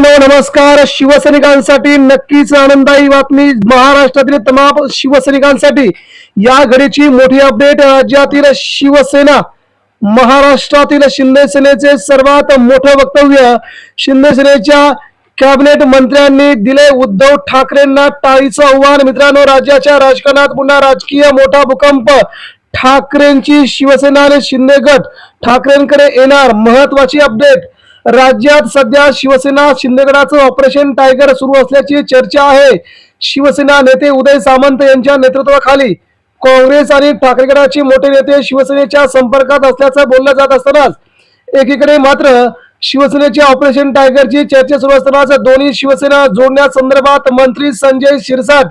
मित्रांनो नमस्कार. शिवसैनिकांसाठी नक्कीच आनंदायी बातमी. महाराष्ट्रातील तमाम शिवसैनिकांसाठी या घडीची मोठी अपडेट राज्यातील शिवसेना महाराष्ट्रातील शिंदे सेनेचे सर्वात मोठं वक्तव्य शिंदे सेनेच्या कॅबिनेट मंत्र्यांनी दिले उद्धव ठाकरेंना टाळीचं आव्हान. मित्रांनो राज्याच्या राजकारणात पुन्हा राजकीय मोठा भूकंप. ठाकरेंची शिवसेना आणि शिंदे गट. ठाकरेंकडे येणार महत्वाची अपडेट राज्यात सध्या शिवसेना शिंदेगडाचं ऑपरेशन टायगर सुरू असल्याची चर्चा आहे. शिवसेना नेते उदय सामंत यांच्या नेतृत्वाखाली काँग्रेस आणि ठाकरे गटाचे मोठे नेते शिवसेनेच्या संपर्कात असल्याचं बोललं जात असतानाच एकीकडे मात्र शिवसेनेच्या ऑपरेशन टायगरची चर्चा सुरू असतानाच दोन्ही शिवसेना जोडण्यासंदर्भात मंत्री संजय शिरसाट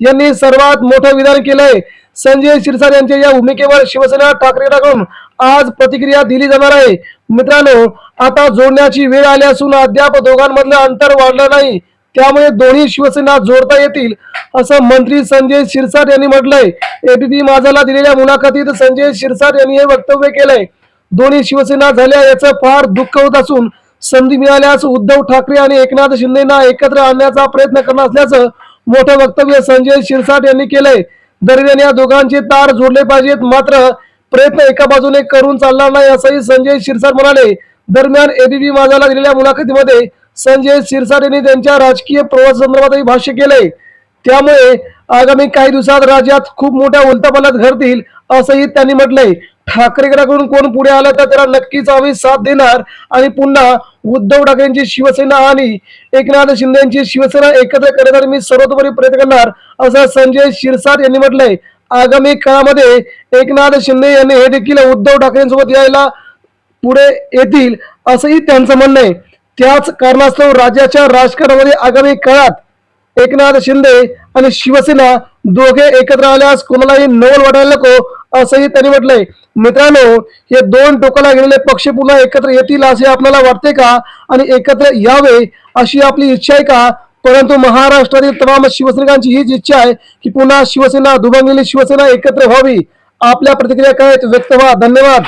यांनी सर्वात मोठं विधान केलंय. संजय शिरसाट यांच्या या भूमिकेवर शिवसेना ठाकरेकडून आज प्रतिक्रिया दिली जाणार आहे. मित्रांनो आता जोडण्याची वेळ आली असून अद्याप दोघांमधलं अंतर वाढलं नाही. त्यामुळे दोन्ही शिवसेना जोडता येतील असं मंत्री संजय शिरसाट यांनी म्हटलंय. एबीपी माझाला दिलेल्या मुलाखतीत संजय शिरसाट यांनी हे वक्तव्य केलंय. दोन्ही शिवसेना झाल्या याचं फार दुःख होत असून संधी मिळाल्यास उद्धव ठाकरे आणि एकनाथ शिंदेना एकत्र आणण्याचा प्रयत्न करणार असल्याचं मोठं वक्तव्य संजय शिरसाट यांनी केलंय. दरम्यान या दोघांचे तार जोडले पाहिजेत. मात्र प्रयत्न एका बाजूने करून चालणार नाही असंही संजय शिरसाट म्हणाले. दरम्यान एबीपी माझाला दिलेल्या मुलाखतीमध्ये संजय शिरसाट यांनी त्यांच्या राजकीय प्रवासासंदर्भातही भाष्य केलंय. त्यामुळे आगामी काही दिवसात राज्यात खूप मोठ्या उलटापालट घडतील असंही त्यांनी म्हटलंय. ठाकरेगडाकडून कोण पुढे आलं तर त्याला नक्कीच आम्ही साथ देणार. आणि पुन्हा उद्धव ठाकरेंची शिवसेना आणि एकनाथ शिंदेची शिवसेना एकत्र करण्यासाठी मी सर्वतोपरी प्रयत्न करणार असं संजय शिरसाट यांनी म्हटलंय. आगामी काळामध्ये एकनाथ शिंदे यांनी हे देखील उद्धव ठाकरेंसोबत यायला पुढे येतील असंही त्यांचं म्हणणं आहे. त्याच कारणास्तव राज्याच्या राजकारणामध्ये आगामी काळात एकनाथ शिंदे आणि शिवसेना दोघे एकत्र आल्यास कोणालाही नवल वाटायला नको. असंही त्यांनी म्हटलंय. मित्रांनो हे दोन टोकाला गेलेले पक्ष पुन्हा एकत्र येतील असे आपल्याला वाटते का? आणि एकत्र यावे अशी आपली इच्छा आहे का? परंतु महाराष्ट्रातील तमाम शिवसैनिकांची हीच इच्छा आहे की पुन्हा शिवसेना दुभंगलेली शिवसेना एकत्र व्हावी. आपल्या प्रतिक्रिया काय व्यक्त व्हा. धन्यवाद.